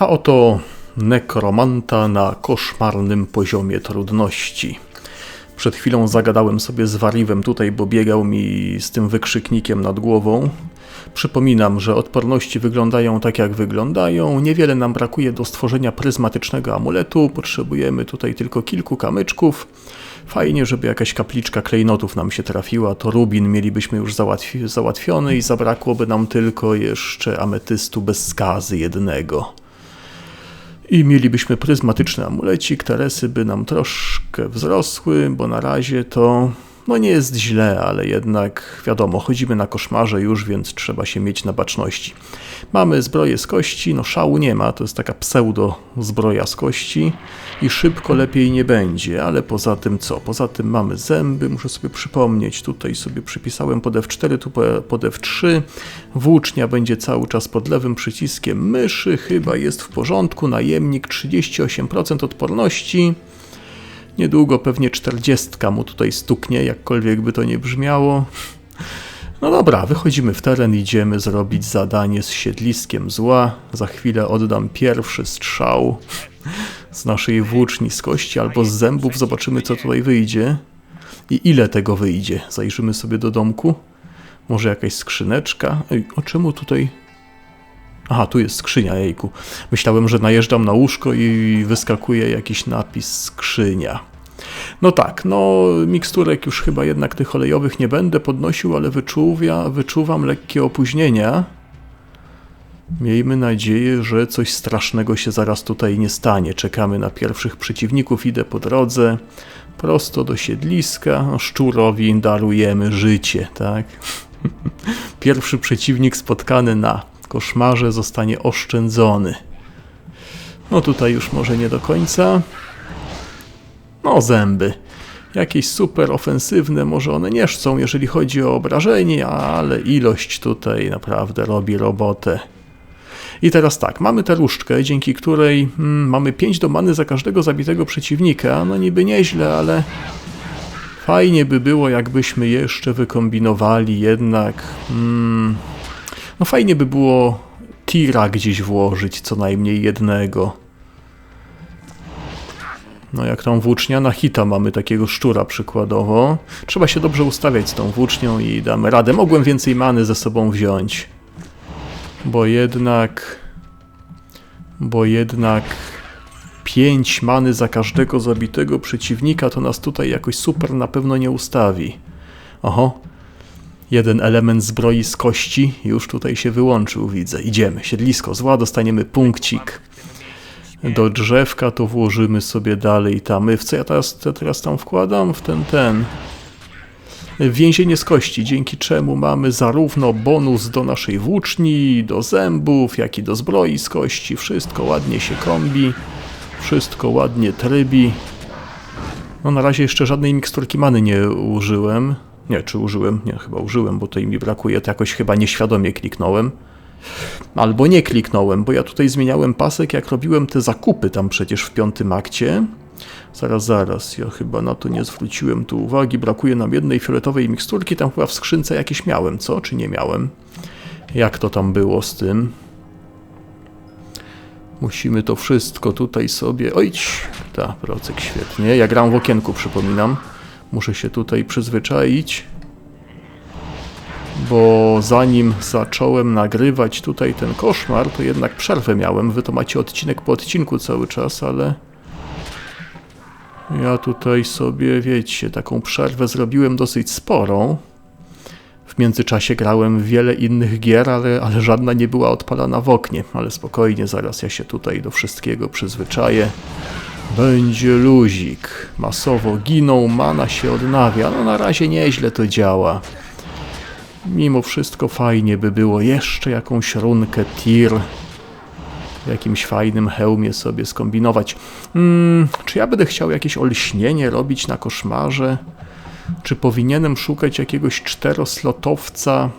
A oto nekromanta na koszmarnym poziomie trudności. Przed chwilą zagadałem sobie z Wariwem tutaj, bo biegał mi z tym wykrzyknikiem nad głową. Przypominam, że odporności wyglądają tak jak wyglądają. Niewiele nam brakuje do stworzenia pryzmatycznego amuletu. Potrzebujemy tutaj tylko kilku kamyczków. Fajnie, żeby jakaś kapliczka klejnotów nam się trafiła. To rubin mielibyśmy już załatwi załatwiony i zabrakłoby nam tylko jeszcze ametystu bez skazy jednego. I mielibyśmy pryzmatyczny amulecik, teresy by nam troszkę wzrosły, bo na razie to no nie jest źle, ale jednak wiadomo, chodzimy na koszmarze już, więc trzeba się mieć na baczności. Mamy zbroję z kości, no szału nie ma, to jest taka pseudo zbroja z kości i szybko lepiej nie będzie, ale poza tym co? Poza tym mamy zęby, muszę sobie przypomnieć, tutaj sobie przypisałem pod F4, tu pod F3, włócznia będzie cały czas pod lewym przyciskiem myszy, chyba jest w porządku, najemnik 38% odporności, Niedługo pewnie czterdziestka mu tutaj stuknie, jakkolwiek by to nie brzmiało. No dobra, wychodzimy w teren, idziemy zrobić zadanie z siedliskiem zła. Za chwilę oddam pierwszy strzał z naszej włóczni z kości albo z zębów. Zobaczymy, co tutaj wyjdzie i ile tego wyjdzie. Zajrzymy sobie do domku. Może jakaś skrzyneczka. Ej, o czemu tutaj... Aha, tu jest skrzynia, jejku. Myślałem, że najeżdżam na łóżko i wyskakuje jakiś napis skrzynia. No tak, no miksturek już chyba jednak tych olejowych nie będę podnosił, ale wyczuwia, wyczuwam lekkie opóźnienia. Miejmy nadzieję, że coś strasznego się zaraz tutaj nie stanie. Czekamy na pierwszych przeciwników, idę po drodze prosto do siedliska. Szczurowi darujemy życie, tak? Pierwszy przeciwnik spotkany na koszmarze zostanie oszczędzony. No tutaj już może nie do końca. No zęby. Jakieś super ofensywne, może one nie chcą, jeżeli chodzi o obrażenie, ale ilość tutaj naprawdę robi robotę. I teraz tak, mamy tę różdżkę, dzięki której hmm, mamy 5 do many za każdego zabitego przeciwnika. No niby nieźle, ale fajnie by było, jakbyśmy jeszcze wykombinowali jednak... Hmm, no fajnie by było tira gdzieś włożyć, co najmniej jednego. No jak tą włócznia na hita mamy takiego szczura przykładowo. Trzeba się dobrze ustawiać z tą włócznią i damy radę. Mogłem więcej many ze sobą wziąć. Bo jednak... Bo jednak... 5 many za każdego zabitego przeciwnika to nas tutaj jakoś super na pewno nie ustawi. Oho. Jeden element zbroi z kości już tutaj się wyłączył, widzę. Idziemy. Siedlisko zła, dostaniemy punkcik do drzewka, to włożymy sobie dalej tam. W co ja teraz, teraz tam wkładam? W ten, ten. Więzienie z kości, dzięki czemu mamy zarówno bonus do naszej włóczni, do zębów, jak i do zbroi z kości. Wszystko ładnie się kombi, wszystko ładnie trybi. No na razie jeszcze żadnej miksturki many nie użyłem. Nie, czy użyłem? Nie, chyba użyłem, bo tutaj mi brakuje, to jakoś chyba nieświadomie kliknąłem. Albo nie kliknąłem, bo ja tutaj zmieniałem pasek, jak robiłem te zakupy tam przecież w piątym akcie. Zaraz, zaraz, ja chyba na to nie zwróciłem tu uwagi. Brakuje nam jednej fioletowej miksturki, tam chyba w skrzynce jakieś miałem, co? Czy nie miałem? Jak to tam było z tym? Musimy to wszystko tutaj sobie... Ojć! Ta, procek, świetnie. Ja gram w okienku, przypominam. Muszę się tutaj przyzwyczaić bo zanim zacząłem nagrywać tutaj ten koszmar, to jednak przerwę miałem. Wy to macie odcinek po odcinku cały czas, ale ja tutaj sobie, wiecie, taką przerwę zrobiłem dosyć sporą. W międzyczasie grałem wiele innych gier, ale, ale żadna nie była odpalana w oknie. Ale spokojnie, zaraz ja się tutaj do wszystkiego przyzwyczaję. Będzie luzik. Masowo giną, mana się odnawia. No na razie nieźle to działa. Mimo wszystko fajnie by było jeszcze jakąś runkę tir w jakimś fajnym hełmie sobie skombinować. Hmm, czy ja będę chciał jakieś olśnienie robić na koszmarze? Czy powinienem szukać jakiegoś czteroslotowca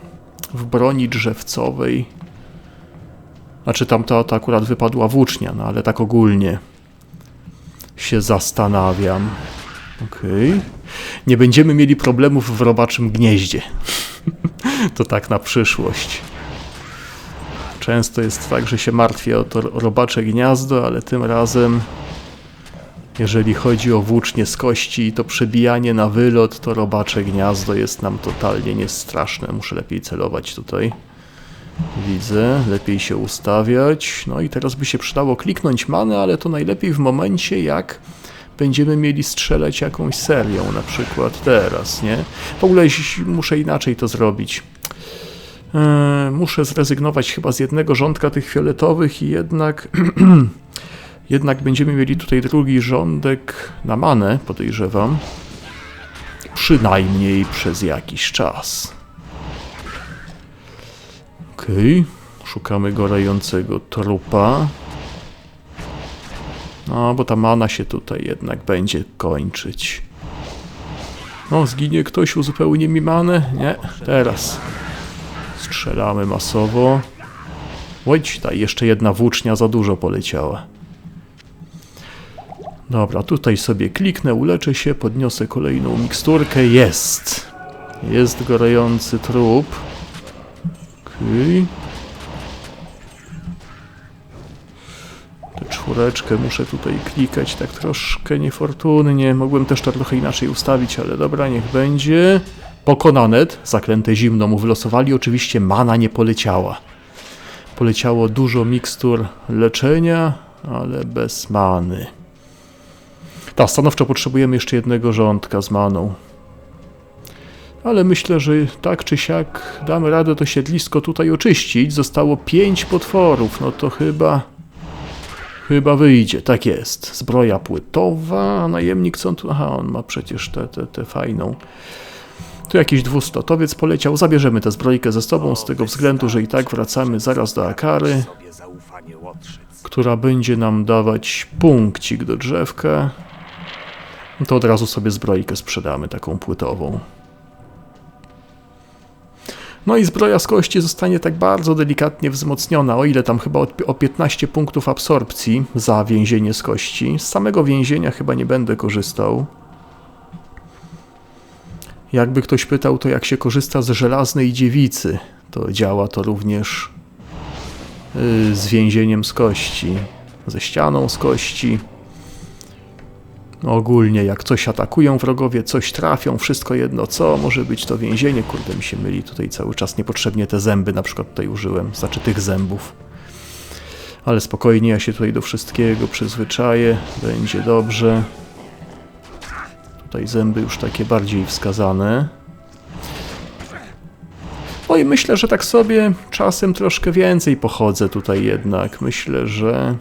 w broni drzewcowej? Znaczy tam to, to akurat wypadła włócznia, no ale tak ogólnie się zastanawiam. Okej. Okay. Nie będziemy mieli problemów w robaczym gnieździe. to tak na przyszłość. Często jest tak, że się martwię o to robacze gniazdo, ale tym razem, jeżeli chodzi o włócznie z kości i to przebijanie na wylot, to robacze gniazdo jest nam totalnie niestraszne. Muszę lepiej celować tutaj. Widzę, lepiej się ustawiać. No i teraz by się przydało kliknąć manę, ale to najlepiej w momencie, jak będziemy mieli strzelać jakąś serią, na przykład teraz, nie? W ogóle muszę inaczej to zrobić. Eee, muszę zrezygnować chyba z jednego rządka tych fioletowych i jednak jednak będziemy mieli tutaj drugi rządek na manę, podejrzewam. Przynajmniej przez jakiś czas. Okej, szukamy gorącego trupa. No, bo ta mana się tutaj jednak będzie kończyć. No, zginie ktoś, uzupełni mi manę? Nie, teraz. Strzelamy masowo. Łódź, ta jeszcze jedna włócznia za dużo poleciała. Dobra, tutaj sobie kliknę, uleczę się, podniosę kolejną miksturkę. Jest! Jest gorący trup. Okej. Tę czwóreczkę muszę tutaj klikać tak troszkę niefortunnie. Mogłem też to trochę inaczej ustawić, ale dobra, niech będzie. Pokonanet, zaklęte zimno mu wylosowali. Oczywiście mana nie poleciała. Poleciało dużo mikstur leczenia, ale bez many. Tak, stanowczo potrzebujemy jeszcze jednego rządka z maną. Ale myślę, że tak czy siak damy radę to siedlisko tutaj oczyścić. Zostało pięć potworów, no to chyba... Chyba wyjdzie, tak jest. Zbroja płytowa, najemnik co on tu... Aha, on ma przecież tę te, te fajną. Tu jakiś dwustotowiec poleciał. Zabierzemy tę zbrojkę ze sobą z tego względu, że i tak wracamy zaraz do Akary, która będzie nam dawać punkcik do drzewka. No To od razu sobie zbrojkę sprzedamy, taką płytową. No i zbroja z kości zostanie tak bardzo delikatnie wzmocniona, o ile tam chyba o- o 15 punktów absorpcji za więzienie z kości. Z samego więzienia chyba nie będę korzystał. Jakby ktoś pytał, to jak się korzysta z żelaznej dziewicy, to działa to również y, z więzieniem z kości, ze ścianą z kości. Ogólnie, jak coś atakują wrogowie, coś trafią, wszystko jedno co, może być to więzienie. Kurde, mi się myli tutaj cały czas niepotrzebnie te zęby na przykład tutaj użyłem, znaczy tych zębów. Ale spokojnie, ja się tutaj do wszystkiego przyzwyczaję, będzie dobrze. Tutaj zęby już takie bardziej wskazane. No i myślę, że tak sobie czasem troszkę więcej pochodzę tutaj jednak. Myślę, że...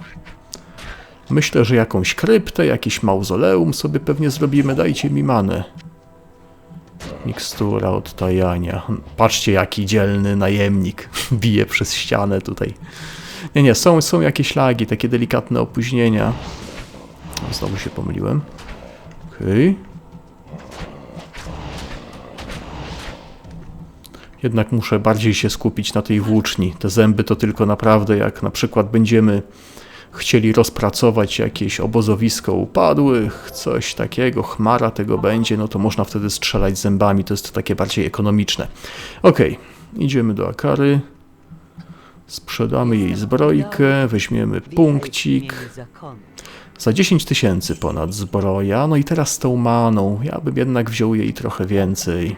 Myślę, że jakąś kryptę, jakiś mauzoleum sobie pewnie zrobimy. Dajcie mi manę. Mikstura odtajania. Patrzcie, jaki dzielny najemnik bije przez ścianę tutaj. Nie, nie, są, są jakieś lagi, takie delikatne opóźnienia. Znowu się pomyliłem. Okej. Jednak muszę bardziej się skupić na tej włóczni. Te zęby to tylko naprawdę, jak na przykład będziemy chcieli rozpracować jakieś obozowisko upadłych, coś takiego, chmara tego będzie, no to można wtedy strzelać zębami, to jest takie bardziej ekonomiczne. Okej, idziemy do Akary, sprzedamy jej zbrojkę, weźmiemy punkcik, za 10 tysięcy ponad zbroja, no i teraz z tą maną, ja bym jednak wziął jej trochę więcej.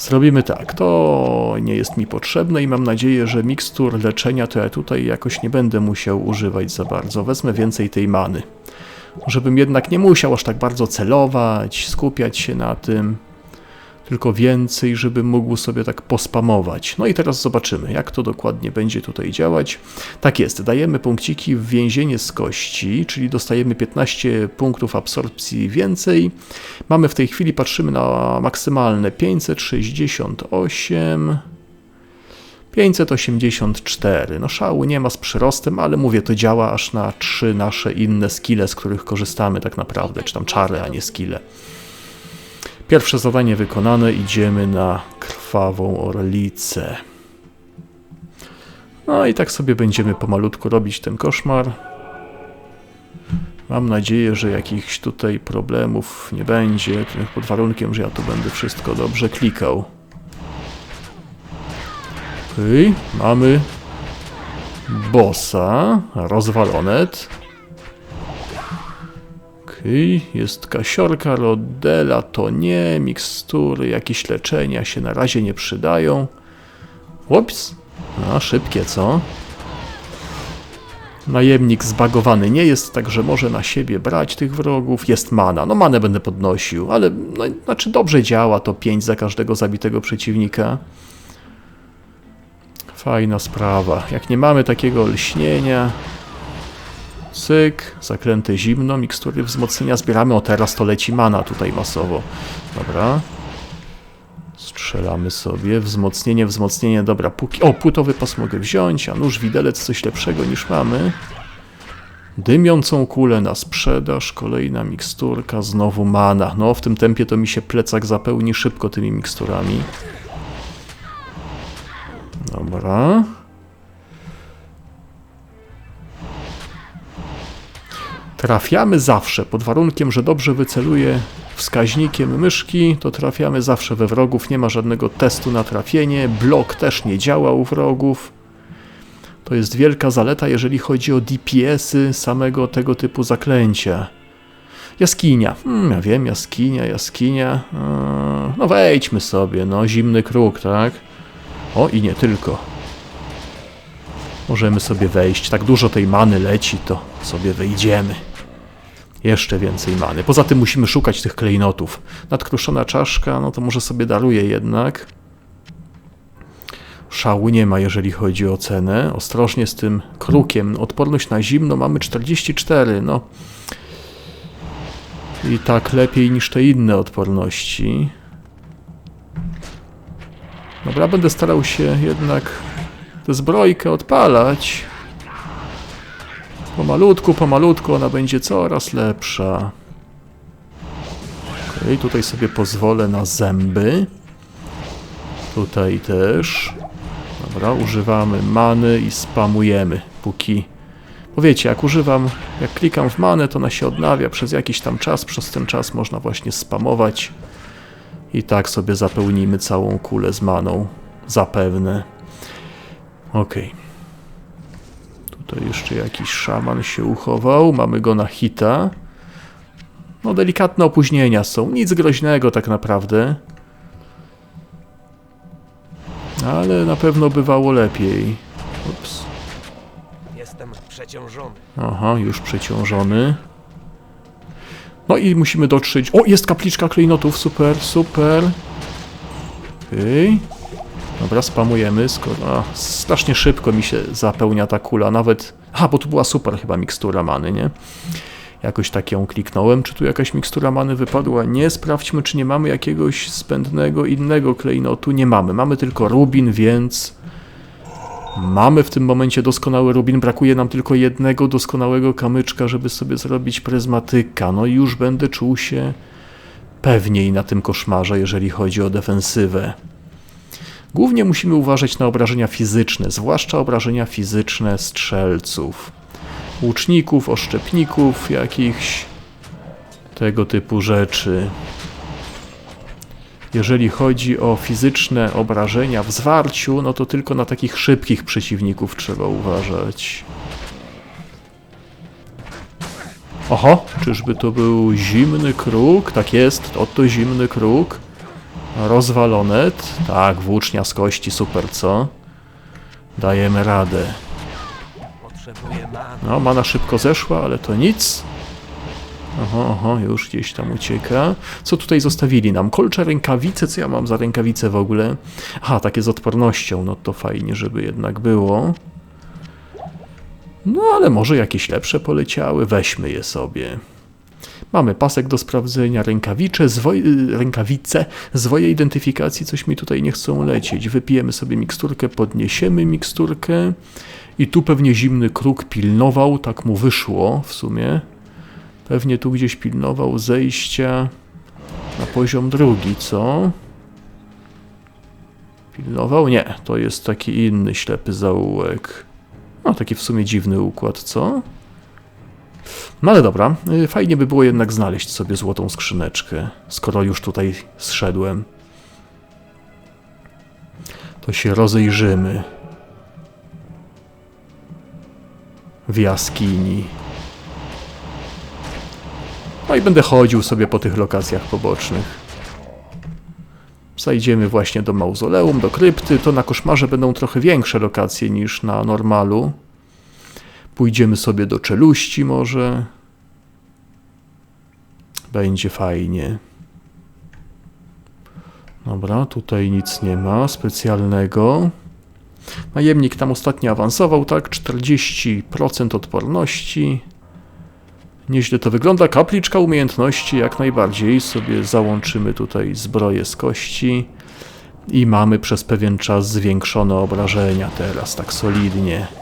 Zrobimy tak, to nie jest mi potrzebne i mam nadzieję, że mikstur leczenia to ja tutaj jakoś nie będę musiał używać za bardzo. Wezmę więcej tej many. Żebym jednak nie musiał aż tak bardzo celować, skupiać się na tym, tylko więcej, żebym mógł sobie tak pospamować. No i teraz zobaczymy, jak to dokładnie będzie tutaj działać. Tak jest, dajemy punkciki w więzienie z kości, czyli dostajemy 15 punktów absorpcji więcej. Mamy w tej chwili, patrzymy na maksymalne 568, 584. No szału nie ma z przyrostem, ale mówię, to działa aż na trzy nasze inne skille, z których korzystamy tak naprawdę, czy tam czary, a nie skille. Pierwsze zadanie wykonane, idziemy na krwawą orlicę. No i tak sobie będziemy pomalutku robić ten koszmar. Mam nadzieję, że jakichś tutaj problemów nie będzie, pod warunkiem, że ja tu będę wszystko dobrze klikał. Okej, mamy bossa, rozwalonet. Okej, jest kasiorka, rodela, to nie, mikstury, jakieś leczenia się na razie nie przydają. Ups, no szybkie, co? Najemnik zbagowany nie jest, także może na siebie brać tych wrogów. Jest mana, no manę będę podnosił, ale no, znaczy dobrze działa to 5 za każdego zabitego przeciwnika. Fajna sprawa. Jak nie mamy takiego lśnienia, cyk, zakręty zimno, mikstury wzmocnienia zbieramy. O, teraz to leci mana tutaj masowo. Dobra. Strzelamy sobie. Wzmocnienie, wzmocnienie. Dobra, póki... O, płytowy pas mogę wziąć, a nóż widelec coś lepszego niż mamy. Dymiącą kulę na sprzedaż, kolejna miksturka, znowu mana. No, w tym tempie to mi się plecak zapełni szybko tymi miksturami. Dobra. Trafiamy zawsze, pod warunkiem, że dobrze wyceluję wskaźnikiem myszki, to trafiamy zawsze we wrogów, nie ma żadnego testu na trafienie, blok też nie działa u wrogów. To jest wielka zaleta, jeżeli chodzi o DPS-y samego tego typu zaklęcia. Jaskinia. Hmm, ja wiem, jaskinia, jaskinia. Eee, No wejdźmy sobie, no, zimny kruk, tak? O, i nie tylko. Możemy sobie wejść. Tak dużo tej many leci, to sobie wejdziemy. Jeszcze więcej many. Poza tym musimy szukać tych klejnotów. Nadkruszona czaszka, no to może sobie daruję jednak. Szału nie ma, jeżeli chodzi o cenę. Ostrożnie z tym krukiem. Odporność na zimno mamy 44, no. I tak lepiej niż te inne odporności. Dobra, będę starał się jednak tę zbrojkę odpalać. Pomalutku, pomalutku ona będzie coraz lepsza. Okej, tutaj sobie pozwolę na zęby. Tutaj też. Dobra, używamy many i spamujemy, póki... Bo wiecie, jak używam, jak klikam w manę, to ona się odnawia przez jakiś tam czas. Przez ten czas można właśnie spamować. I tak sobie zapełnimy całą kulę z maną. Zapewne. Okej. Tutaj jeszcze jakiś szaman się uchował. Mamy go na hita. No, delikatne opóźnienia są. Nic groźnego tak naprawdę. Ale na pewno bywało lepiej. Ups. Jestem przeciążony. Aha, już przeciążony. No i musimy dotrzeć. O, jest kapliczka klejnotów, super, super. Okej. Dobra, spamujemy, skoro... A, strasznie szybko mi się zapełnia ta kula, nawet... Aha, bo tu była super chyba mikstura many, nie? Jakoś tak ją kliknąłem. Czy tu jakaś mikstura many wypadła? Nie. Sprawdźmy, czy nie mamy jakiegoś spędnego innego klejnotu. Nie mamy. Mamy tylko rubin, więc... Mamy w tym momencie doskonały rubin, brakuje nam tylko jednego doskonałego kamyczka, żeby sobie zrobić pryzmatyka. No i już będę czuł się pewniej na tym koszmarze, jeżeli chodzi o defensywę. Głównie musimy uważać na obrażenia fizyczne, zwłaszcza obrażenia fizyczne strzelców, łuczników, oszczepników, jakichś tego typu rzeczy. Jeżeli chodzi o fizyczne obrażenia w zwarciu, no to tylko na takich szybkich przeciwników trzeba uważać. Oho, czyżby to był zimny kruk? Tak jest, oto zimny kruk. Rozwalonet. Tak, włócznia z kości, super, co? Dajemy radę. No, mana szybko zeszła, ale to nic. Oho, oho, już gdzieś tam ucieka. Co tutaj zostawili nam? Kolcze rękawice, co ja mam za rękawice w ogóle? Aha, takie z odpornością, no to fajnie, żeby jednak było. No, ale może jakieś lepsze poleciały, weźmy je sobie. Mamy pasek do sprawdzenia, rękawicze, zwoje, rękawice, zwoje identyfikacji, coś mi tutaj nie chcą lecieć. Wypijemy sobie miksturkę, podniesiemy miksturkę i tu pewnie zimny kruk pilnował, tak mu wyszło w sumie. Pewnie tu gdzieś pilnował zejścia na poziom drugi, co? Pilnował? Nie, to jest taki inny ślepy zaułek. No, taki w sumie dziwny układ, co? No ale dobra, y, fajnie by było jednak znaleźć sobie złotą skrzyneczkę, skoro już tutaj zszedłem. To się rozejrzymy. w jaskini. No i będę chodził sobie po tych lokacjach pobocznych. Zajdziemy właśnie do mauzoleum, do krypty. To na koszmarze będą trochę większe lokacje niż na normalu. Pójdziemy sobie do czeluści może. Będzie fajnie. Dobra, tutaj nic nie ma specjalnego. Najemnik tam ostatnio awansował, tak? 40% odporności. Nieźle to wygląda. Kapliczka umiejętności jak najbardziej. Sobie załączymy tutaj zbroję z kości. I mamy przez pewien czas zwiększone obrażenia teraz, tak solidnie.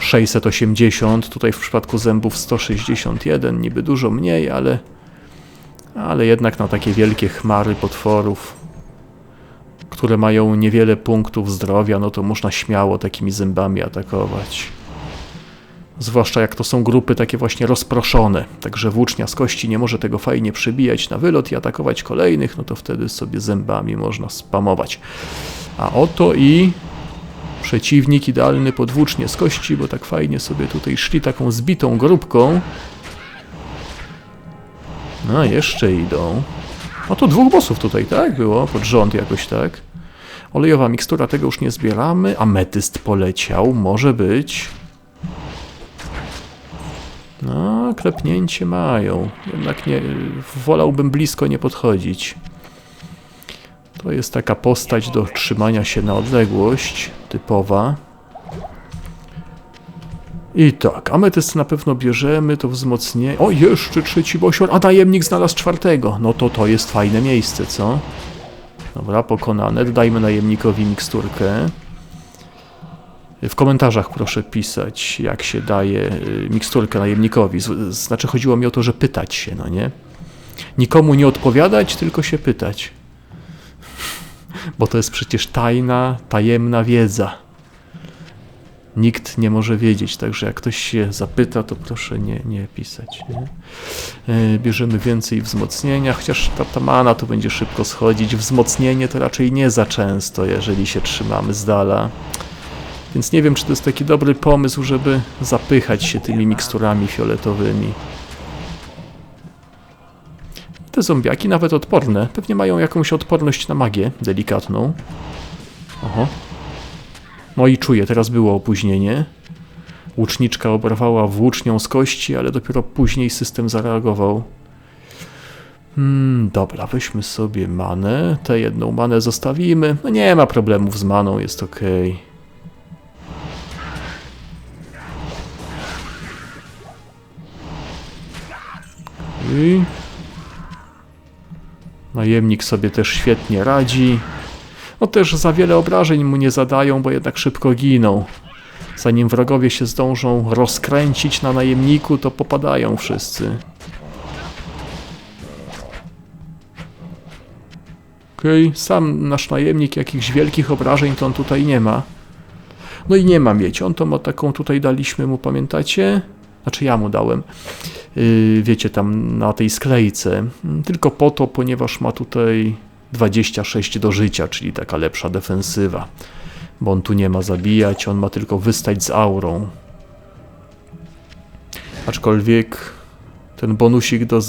680, tutaj w przypadku zębów 161, niby dużo mniej, ale, ale jednak na takie wielkie chmary potworów, które mają niewiele punktów zdrowia, no to można śmiało takimi zębami atakować. Zwłaszcza jak to są grupy takie właśnie rozproszone, także włócznia z kości nie może tego fajnie przebijać na wylot i atakować kolejnych, no to wtedy sobie zębami można spamować. A oto i przeciwnik idealny podwłócznie z kości, bo tak fajnie sobie tutaj szli taką zbitą grupką. No, jeszcze idą. No to dwóch bossów tutaj, tak? Było pod rząd jakoś tak. Olejowa mikstura, tego już nie zbieramy. Ametyst poleciał, może być. No, klepnięcie mają. Jednak nie, wolałbym blisko nie podchodzić. To jest taka postać do trzymania się na odległość, typowa. I tak, ametyst na pewno bierzemy, to wzmocnienie. O, jeszcze trzeci bosior, a najemnik znalazł czwartego. No to to jest fajne miejsce, co? Dobra, pokonane. Dodajmy najemnikowi miksturkę. W komentarzach proszę pisać, jak się daje y, miksturkę najemnikowi. Znaczy, chodziło mi o to, że pytać się, no nie? Nikomu nie odpowiadać, tylko się pytać. Bo to jest przecież tajna, tajemna wiedza. Nikt nie może wiedzieć, także jak ktoś się zapyta, to proszę nie, nie pisać. Nie? E, Bierzemy więcej wzmocnienia, chociaż ta, ta mana to będzie szybko schodzić. Wzmocnienie to raczej nie za często, jeżeli się trzymamy z dala. Więc nie wiem, czy to jest taki dobry pomysł, żeby zapychać się tymi miksturami fioletowymi. Te zombiaki nawet odporne. Pewnie mają jakąś odporność na magię delikatną. Oho. No i czuję, teraz było opóźnienie. Łuczniczka oberwała włócznią z kości, ale dopiero później system zareagował. Hmm, dobra, weźmy sobie manę. Tę jedną manę zostawimy. No nie ma problemów z maną, jest ok. I... Najemnik sobie też świetnie radzi. No też za wiele obrażeń mu nie zadają, bo jednak szybko giną. Zanim wrogowie się zdążą rozkręcić na najemniku, to popadają wszyscy. Okej, sam nasz najemnik jakichś wielkich obrażeń to on tutaj nie ma. No i nie ma mieć. On to ma taką tutaj daliśmy mu, pamiętacie? Znaczy ja mu dałem. Yy, wiecie, tam na tej sklejce. Tylko po to, ponieważ ma tutaj 26 do życia, czyli taka lepsza defensywa. Bo on tu nie ma zabijać, on ma tylko wystać z aurą. Aczkolwiek ten bonusik do,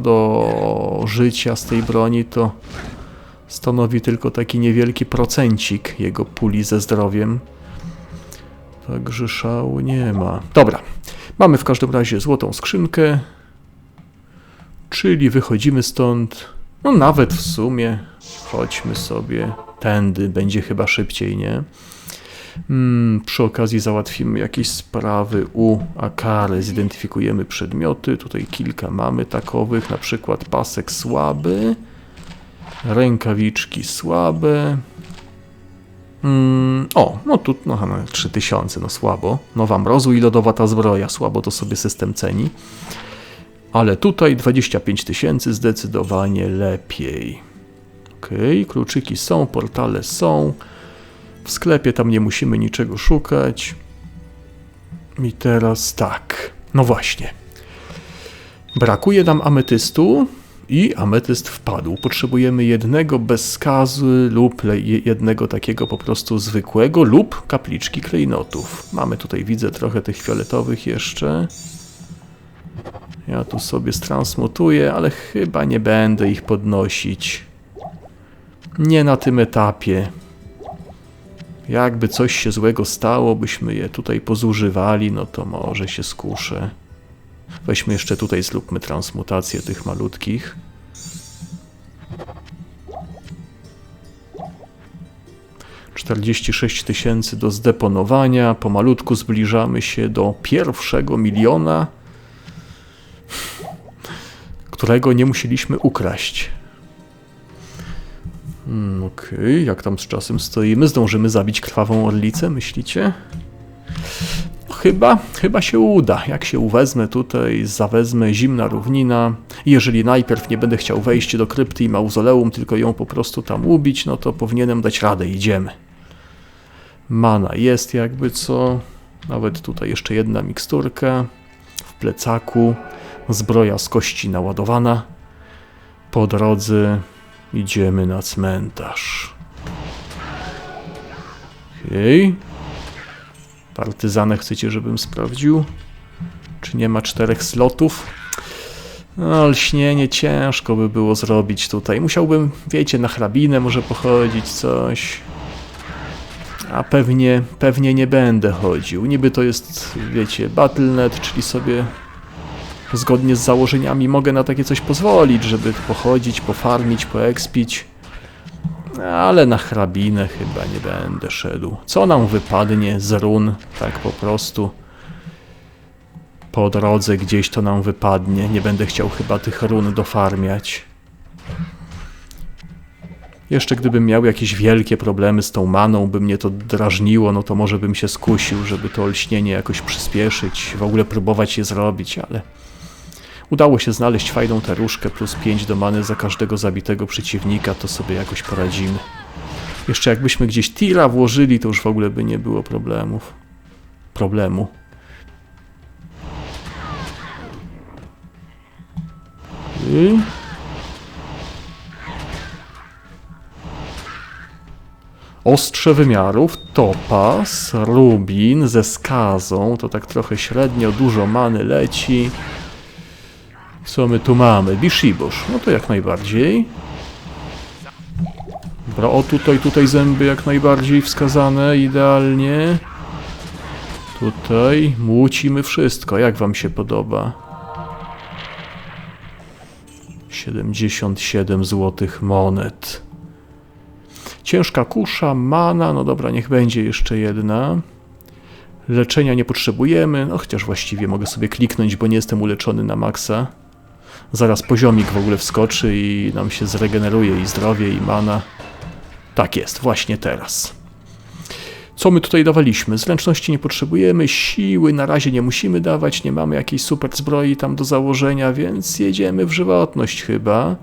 do życia z tej broni to stanowi tylko taki niewielki procencik jego puli ze zdrowiem. Także szału nie ma. Dobra, mamy w każdym razie złotą skrzynkę, czyli wychodzimy stąd. No nawet w sumie chodźmy sobie tędy, będzie chyba szybciej, nie? Mm, przy okazji załatwimy jakieś sprawy u Akary, zidentyfikujemy przedmioty, tutaj kilka mamy takowych, na przykład pasek słaby, rękawiczki słabe, Mm, o, no tu no, no, 3000, no słabo. Nowa mrozu i lodowata zbroja, słabo to sobie system ceni. Ale tutaj 25 tysięcy zdecydowanie lepiej. Okej, kluczyki są, portale są. W sklepie tam nie musimy niczego szukać. I teraz tak. No właśnie. Brakuje nam ametystu I ametyst wpadł. Potrzebujemy jednego bez skazy lub jednego takiego po prostu zwykłego lub kapliczki klejnotów. Mamy tutaj, widzę, trochę tych fioletowych jeszcze. Ja tu sobie stransmutuję, ale chyba nie będę ich podnosić. Nie na tym etapie. Jakby coś się złego stało, byśmy je tutaj pozużywali, no to może się skuszę. Weźmy jeszcze tutaj, zróbmy transmutację tych malutkich. Czterdzieści sześć tysięcy do zdeponowania. Pomalutku zbliżamy się do pierwszego miliona, którego nie musieliśmy ukraść. Hmm, Okej, jak tam z czasem stoimy? Zdążymy zabić krwawą orlicę, myślicie? Chyba, chyba się uda. Jak się uwezmę tutaj, zawezmę zimna równina. Jeżeli najpierw nie będę chciał wejść do krypty i mauzoleum, tylko ją po prostu tam ubić, no to powinienem dać radę. Idziemy. Mana jest jakby co. Nawet tutaj jeszcze jedna miksturka. W plecaku. Zbroja z kości naładowana. Po drodze idziemy na cmentarz. Okej. Partyzanę chcecie, żebym sprawdził? Czy nie ma czterech slotów? No, lśnienie ciężko by było zrobić tutaj. Musiałbym, wiecie, na hrabinę może pochodzić, coś. A pewnie, pewnie nie będę chodził. Niby to jest, wiecie, Battle.net, czyli sobie zgodnie z założeniami mogę na takie coś pozwolić, żeby pochodzić, pofarmić, poekspić. Ale na hrabinę chyba nie będę szedł. Co nam wypadnie z run, tak po prostu. Po drodze gdzieś to nam wypadnie. Nie będę chciał chyba tych run dofarmiać. Jeszcze gdybym miał jakieś wielkie problemy z tą maną, by mnie to drażniło, no to może bym się skusił, żeby to olśnienie jakoś przyspieszyć, w ogóle próbować je zrobić, ale udało się znaleźć fajną teruszkę plus 5 do many za każdego zabitego przeciwnika, to sobie jakoś poradzimy. Jeszcze jakbyśmy gdzieś tira włożyli, to już w ogóle by nie było problemów. Problemu. I... Ostrze wymiarów, topas, rubin ze skazą, to tak trochę średnio, dużo many leci. Co my tu mamy? Bishibosh, no to jak najbardziej. Dobra, o tutaj, tutaj zęby jak najbardziej wskazane, idealnie. Tutaj młócimy wszystko, jak wam się podoba? 77 złotych monet. Ciężka kusza, mana, no dobra, niech będzie jeszcze jedna. Leczenia nie potrzebujemy, no chociaż właściwie mogę sobie kliknąć, bo nie jestem uleczony na maksa. Zaraz poziomik w ogóle wskoczy i nam się zregeneruje i zdrowie, i mana. Tak jest, właśnie teraz. Co my tutaj dawaliśmy? Zręczności nie potrzebujemy, siły na razie nie musimy dawać, nie mamy jakiejś super zbroi tam do założenia, więc jedziemy w żywotność chyba.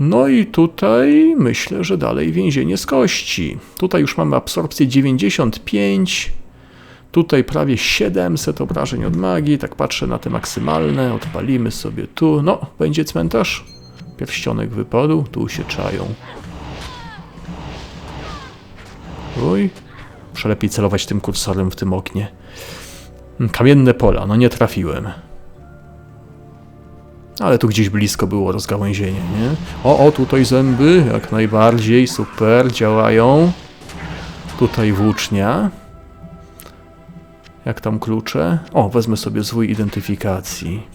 No i tutaj myślę, że dalej więzienie z kości. Tutaj już mamy absorpcję 95, tutaj prawie 700 obrażeń od magii, tak patrzę na te maksymalne, odpalimy sobie tu, no, będzie cmentarz. Pierścionek wypadł, tu się czają. Uj, muszę lepiej celować tym kursorem w tym oknie. Kamienne pola, no nie trafiłem. Ale tu gdzieś blisko było rozgałęzienie, nie? O, o, tutaj zęby, jak najbardziej, super, działają. Tutaj włócznia. Jak tam klucze? O, wezmę sobie zwój identyfikacji.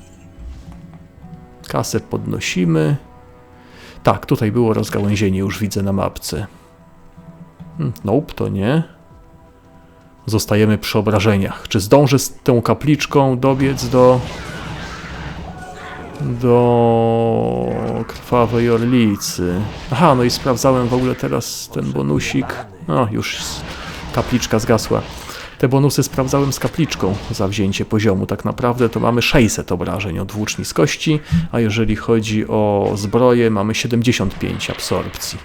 Kasę podnosimy. Tak, tutaj było rozgałęzienie, już widzę na mapce. Hmm, Nope, to nie. Zostajemy przy obrażeniach. Czy zdążę z tą kapliczką dobiec do do krwawej orlicy. Aha, no i sprawdzałem w ogóle teraz ten bonusik. No, już kapliczka zgasła. Te bonusy sprawdzałem z kapliczką za wzięcie poziomu. Tak naprawdę to mamy 600 obrażeń od włóczni z kości, a jeżeli chodzi o zbroję, mamy 75 absorpcji.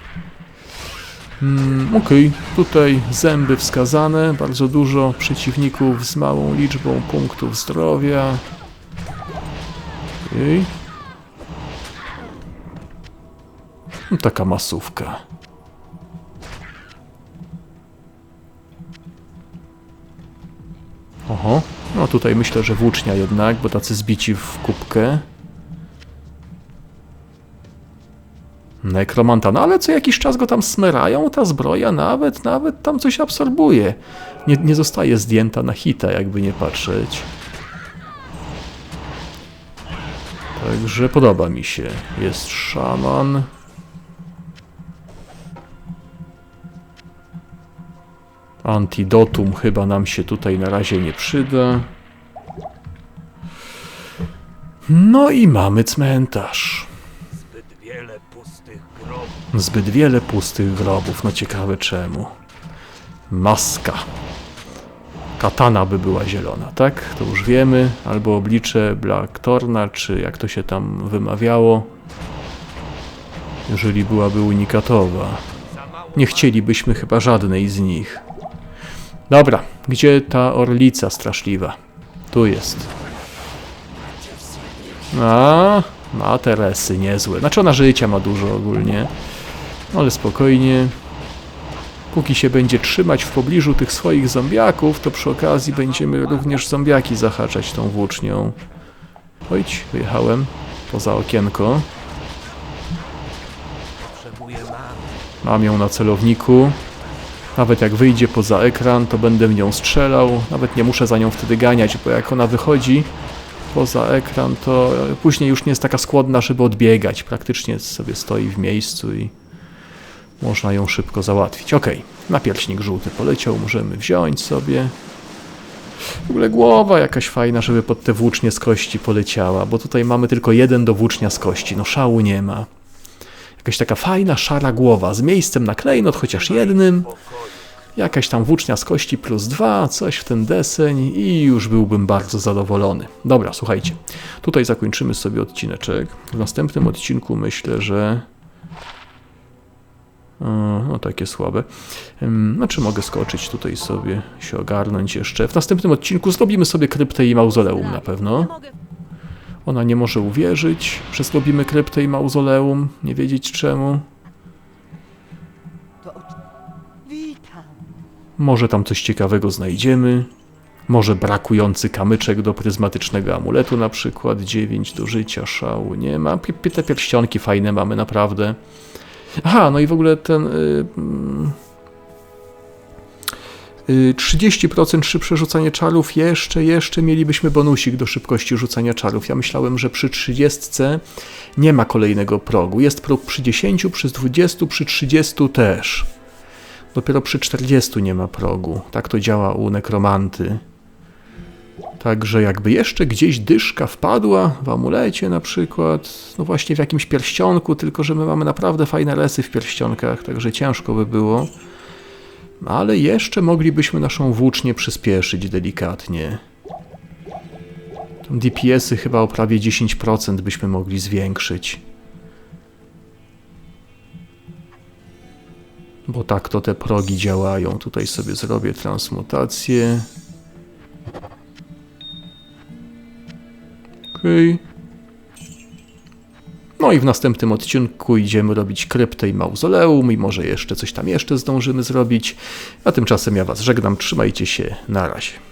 Mm, tutaj zęby wskazane, bardzo dużo przeciwników z małą liczbą punktów zdrowia. Okej. No, Taka masówka. Oho, no tutaj myślę, że włócznia jednak, bo tacy zbici w kubkę. Nekromanta, no ale co jakiś czas go tam smyrają, ta zbroja nawet, nawet tam coś absorbuje. Nie, nie zostaje zdjęta na hita, jakby nie patrzeć. Także podoba mi się. Jest szaman. Antidotum chyba nam się tutaj na razie nie przyda. No i mamy cmentarz. Zbyt wiele pustych grobów. Zbyt wiele pustych grobów, no ciekawe czemu. Maska. Katana by była zielona, tak? To już wiemy. Albo oblicze Blacktorna, czy jak to się tam wymawiało. Jeżeli byłaby unikatowa. Nie chcielibyśmy chyba żadnej z nich. Dobra, gdzie ta orlica straszliwa? Tu jest. A, ma Teresy, niezłe. Znaczy ona życia ma dużo ogólnie. Ale spokojnie. Póki się będzie trzymać w pobliżu tych swoich zombiaków, to przy okazji będziemy również zombiaki zahaczać tą włócznią. Ojć, wyjechałem poza okienko. Mam ją na celowniku. Nawet jak wyjdzie poza ekran, to będę w nią strzelał. Nawet nie muszę za nią wtedy ganiać, bo jak ona wychodzi poza ekran, to później już nie jest taka skłodna, żeby odbiegać. Praktycznie sobie stoi w miejscu i można ją szybko załatwić. Ok, napierśnik żółty poleciał, możemy wziąć sobie. W ogóle głowa jakaś fajna, żeby pod te włócznie z kości poleciała, bo tutaj mamy tylko jeden do włócznia z kości. No szału nie ma. Jakaś taka fajna, szara głowa z miejscem na klejnot, chociaż jednym. Jakaś tam włócznia z kości plus dwa, coś w ten deseń i już byłbym bardzo zadowolony. Dobra, słuchajcie. Tutaj zakończymy sobie odcineczek. W następnym odcinku myślę, że... E, No takie słabe. Znaczy mogę skoczyć tutaj sobie, się ogarnąć jeszcze. W następnym odcinku zrobimy sobie kryptę i mauzoleum na pewno. Ona nie może uwierzyć, że zrobimy kryptę i mauzoleum, nie wiedzieć czemu. To. Może tam coś ciekawego znajdziemy. Może brakujący kamyczek do pryzmatycznego amuletu, na przykład 9 do życia, szału nie ma. Te pierścionki fajne mamy naprawdę. Aha, no i w ogóle ten. y, mm, y, 30% szybsze rzucanie czarów, jeszcze, jeszcze mielibyśmy bonusik do szybkości rzucania czarów. Ja myślałem, że przy 30 nie ma kolejnego progu. Jest próg przy 10, przy 20, przy 30 też. Dopiero przy 40 nie ma progu. Tak to działa u nekromanty. Także jakby jeszcze gdzieś dyszka wpadła, w amulecie na przykład, no właśnie w jakimś pierścionku, tylko że my mamy naprawdę fajne lesy w pierścionkach, także ciężko by było. Ale jeszcze moglibyśmy naszą włócznię przyspieszyć delikatnie. DPS-y chyba o prawie 10% byśmy mogli zwiększyć. Bo tak to te progi działają. Tutaj sobie zrobię transmutację. Okej. No i w następnym odcinku idziemy robić kryptę i mauzoleum i może jeszcze coś tam jeszcze zdążymy zrobić. A tymczasem ja was żegnam. Trzymajcie się. Na razie.